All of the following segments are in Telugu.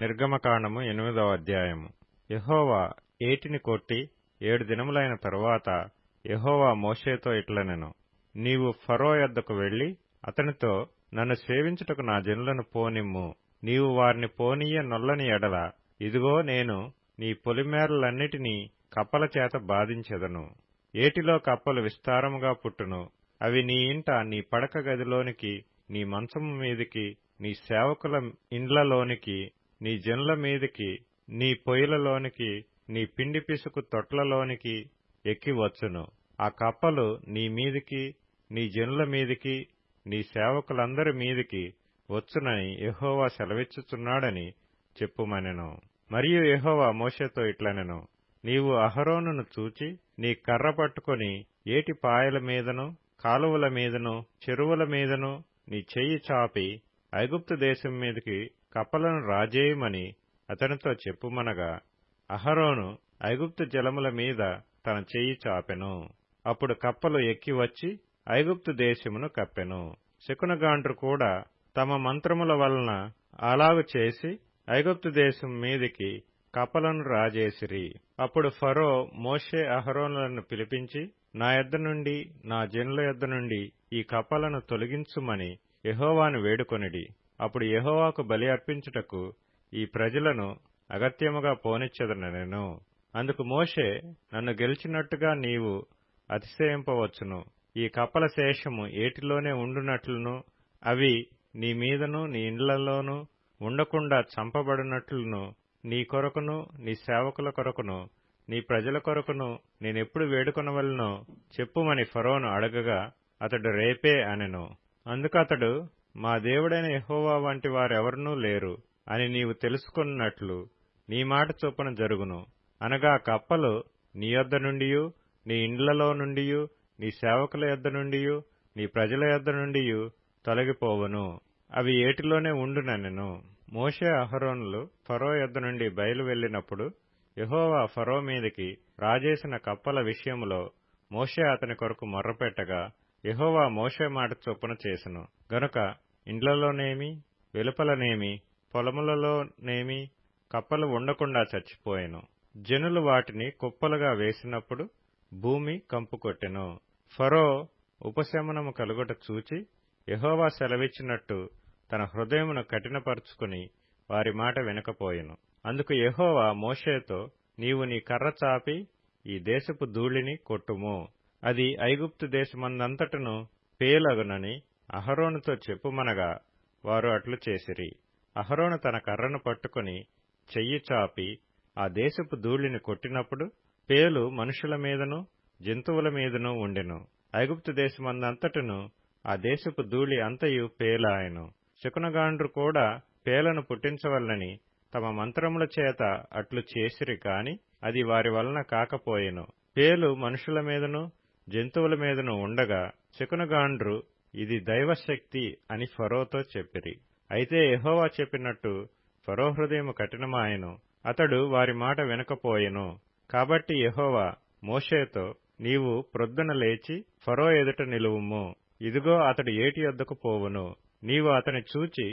నిర్గమకాండము ఎనిమిదవ అధ్యాయము. యహోవా ఏటిని కొట్టి ఏడు దినములైన తరువాత యహోవా మోషేతో ఇట్లనెను నీవు ఫరో యొద్దకు వెళ్ళి అతనితో నన్ను సేవించుటకు నా జనులను పోనిమ్ము. నీవు వారిని పోనీయ నొల్లని ఎడల ఇదిగో నేను నీ పొలిమేరలన్నిటినీ కప్పల చేత బాధించెదను. ఏటిలో కప్పలు విస్తారముగా పుట్టును అవి నీ ఇంట నీ పడక గదిలోనికి నీ మంచము మీదికి నీ సేవకుల ఇండ్లలోనికి నీ జనుల మీదికి నీ పొయ్యిలలోనికి నీ పిండి పిసుకు తొట్లలోనికి ఎక్కివచ్చును ఆ కప్పలు నీ మీదికి నీ జనుల మీదికి నీ సేవకులందరి మీదికి వచ్చునని యహోవా సెలవిచ్చుచున్నాడని చెప్పుమనెను. మరియు యహోవా మోషేతో ఇట్లనెను. నీవు అహరోనును చూచి నీ కర్ర పట్టుకొని ఏటి పాయల మీదను కాలువల మీదను చెరువుల మీదను నీ చెయ్యి చాపి ఐగుప్తు దేశం మీదికి కప్పలను రాజేయమని అతనితో చెప్పుమనగా అహరోను ఐగుప్తు జలముల మీద తన చెయ్యి చాపెను. అప్పుడు కప్పలు ఎక్కి వచ్చి ఐగుప్తు దేశమును కప్పెను. శకునగాండ్రు కూడా తమ మంత్రముల వలన అలాగు చేసి ఐగుప్తు దేశం మీదికి కప్పలను రాజేసిరి. అప్పుడు ఫరో మోషే అహరోనులను పిలిపించి నా యొద్ద నుండి నా జనుల యొద్ద నుండి ఈ కప్పలను తొలగించుమని యహోవాను వేడుకొనిడి. అప్పుడు యహోవాకు బలి అర్పించుటకు ఈ ప్రజలను అగత్యముగా పోనిచ్చెదనెను అందుకు మోషే నన్ను గెలిచినట్టుగా నీవు అతిశయింపవచ్చును. ఈ కప్పల శేషము ఏటిలోనే ఉండునట్లును అవి నీ మీదను నీ ఇండ్లలోనూ ఉండకుండా చంపబడినట్లును నీ కొరకును నీ సేవకుల కొరకును నీ ప్రజల కొరకును నేనెప్పుడు వేడుకొనవలనో చెప్పుమని ఫరోను అడగగా అతడు రేపే అనెను. అందుకతడు మా దేవుడైన యెహోవా వంటి వారెవరనూ లేరు అని నీవు తెలుసుకున్నట్లు నీ మాట చొప్పున జరుగును. అనగా కప్పలు నీ యొద్ద నుండియు నీ ఇండ్లలో నుండియు నీ సేవకుల యొద్ద నుండియు నీ ప్రజల యొద్ద నుండియు తొలగిపోవును. అవి ఏటిలోనే ఉండునెను మోషే అహరోనులు ఫరో యొద్ద నుండి బయలు వెళ్ళినప్పుడు యహోవా ఫరో మీదికి రాజేసిన కప్పల విషయములో మోషే అతని కొరకు మొర్రపెట్టగా యహోవా మోషే మాట చొప్పున చేసెను. గనుక ఇండ్లలోనేమి వెలుపలనేమి పొలములలోనేమి కప్పలు ఉండకుండా చచ్చిపోయెను. జనులు వాటిని కుప్పలుగా వేసినప్పుడు భూమి కంపుకొట్టెను. ఫరో ఉపశమనము కలుగుట చూచి యహోవా సెలవిచ్చినట్టు తన హృదయమును కఠినపరుచుకుని వారి మాట వినకపోయెను. అందుకు యహోవా మోషేతో నీవు నీ కర్ర చాపి ఈ దేశపు ధూళిని కొట్టుము. అది ఐగుప్తు దేశమందంతటను పేలగునని అహరోనుతో చెప్పుమనగా వారు అట్లు చేసిరి. అహరోను తన కర్రను పట్టుకుని చెయ్యి చాపి ఆ దేశపు ధూళిని కొట్టినప్పుడు పేలు మనుషుల మీదను జంతువుల మీదను ఉండెను. ఐగుప్తు దేశమందంతటను ఆ దేశపు ధూళి అంతయు పేలాయను. శకునగాండ్రు కూడా పేలను పుట్టించవల్లని తమ మంత్రముల చేత అట్లు చేసిరి కాని అది వారి వలన కాకపోయెను. పేలు మనుషుల మీదను జంతువుల మీదను ఉండగా చికునుగాండ్రు ఇది దైవశక్తి అని ఫరోతో చెప్పిరి. అయితే ఎహోవా చెప్పినట్టు ఫరో హృదయము కఠినమాయను అతడు వారి మాట వినకపోయెను. కాబట్టి యెహోవా మోషేతో నీవు ప్రొద్దున లేచి ఫరో ఎదుట నిలువుము. ఇదిగో అతడు ఏటి యొద్దకు పోవును. నీవు అతని చూచి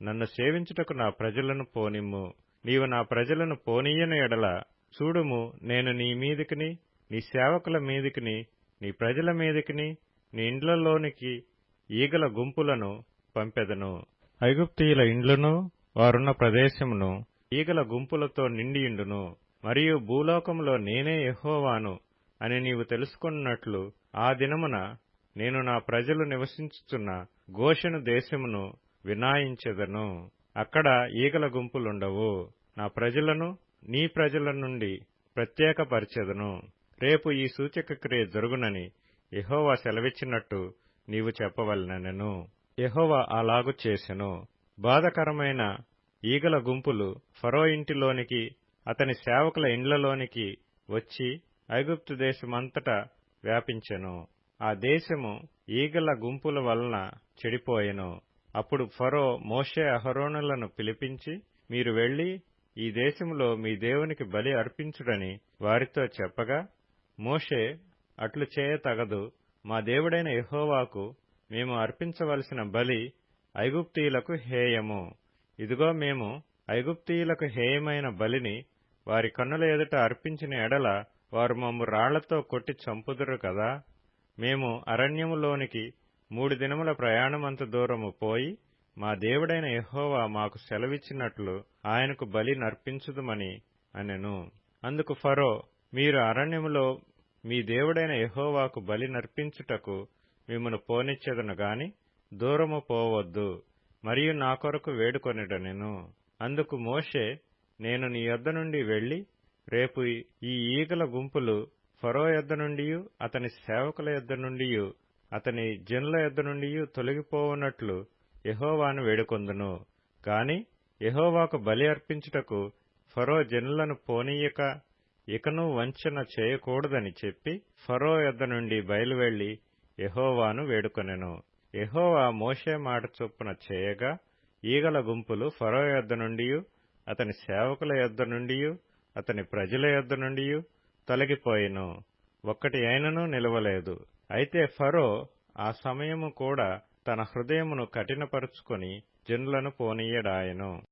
నన్ను సేవించుటకు నా ప్రజలను పోనిమ్ము. నీవు నా ప్రజలను పోనీయని ఎడల చూడుము నేను నీ మీదికిని నీ సేవకుల మీదికిని నీ ప్రజల మీదికిని నీ ఇండ్లలోనికి ఈగల గుంపులను పంపెదను. ఐగుప్తీయుల ఇండ్లను వారున్న ప్రదేశమును ఈగల గుంపులతో నిండియుండును. మరియు భూలోకములో నేనే యెహోవాను అని నీవు తెలుసుకున్నట్లు ఆ దినమున నేను నా ప్రజలు నివసించుచున్న గోషెను దేశమును వినాయించెదను. అక్కడ ఈగల గుంపులుండవు. నా ప్రజలను నీ ప్రజల నుండి ప్రత్యేకపరిచెదను. రేపు ఈ సూచక క్రియ జరుగునని యహోవా సెలవిచ్చినట్టు నీవు చెప్పవలనెను యహోవా అలాగు చేసెను. బాధకరమైన ఈగల గుంపులు ఫరో ఇంటిలోనికి అతని సేవకుల ఇండ్లలోనికి వచ్చి ఐగుప్తు దేశమంతటా వ్యాపించెను. ఆ దేశము ఈగల గుంపుల వలన చెడిపోయెను. అప్పుడు ఫరో మోషే అహరోనులను పిలిపించి మీరు వెళ్ళి ఈ దేశంలో మీ దేవునికి బలి అర్పించుడని వారితో చెప్పగా మోషే అట్లు చేయతగదు మా దేవుడైన యహోవాకు మేము అర్పించవలసిన బలి ఐగుప్తీయులకు హేయము. ఇదిగో మేము ఐగుప్తీయులకు హేయమైన బలిని వారి కన్నుల ఎదుట అర్పించిన ఎడల వారు మమ్ము రాళ్ళతో కొట్టి చంపుదురు కదా. మేము అరణ్యములోనికి మూడు దినముల ప్రయాణమంత దూరము పోయి మా దేవుడైన యహోవా మాకు సెలవిచ్చినట్లు ఆయనకు బలి నర్పించుదుమని అనెను. అందుకు ఫరో మీరు అరణ్యములో మీ దేవుడైన యహోవాకు బలి నర్పించుటకు మిమ్మను పోనిచ్చెదను గాని దూరము పోవద్దు మరియు నా కొరకు వేడుకొనిడనెను. అందుకు మోషే నేను నీ యొద్ద నుండి వెళ్ళి రేపు ఈ ఈగల గుంపులు ఫరో యొద్ద నుండియు అతని సేవకుల యొద్ద నుండియు అతని జనుల యొద్ద నుండియు తొలగిపోవునట్లు యహోవాను వేడుకొందును. గాని యహోవాకు బలి అర్పించుటకు ఫరో జనులను పోనీయక ఇకను వంచన చేయకూడదని చెప్పి ఫరో యొద్ద నుండి బయలువెళ్ళి ఎహోవాను వేడుకొనెను. ఎహోవా మోషే మాట చొప్పున చేయగా ఈగల గుంపులు ఫరో యొద్ద నుండియు అతని సేవకుల యొద్ద నుండియు అతని ప్రజల యొద్ద నుండియు తొలగిపోయిను. ఒక్కటి అయినను నిలవలేదు. అయితే ఫరో ఆ సమయము కూడా తన హృదయమును కఠినపరుచుకొని జనులను పోనీయడాయెను.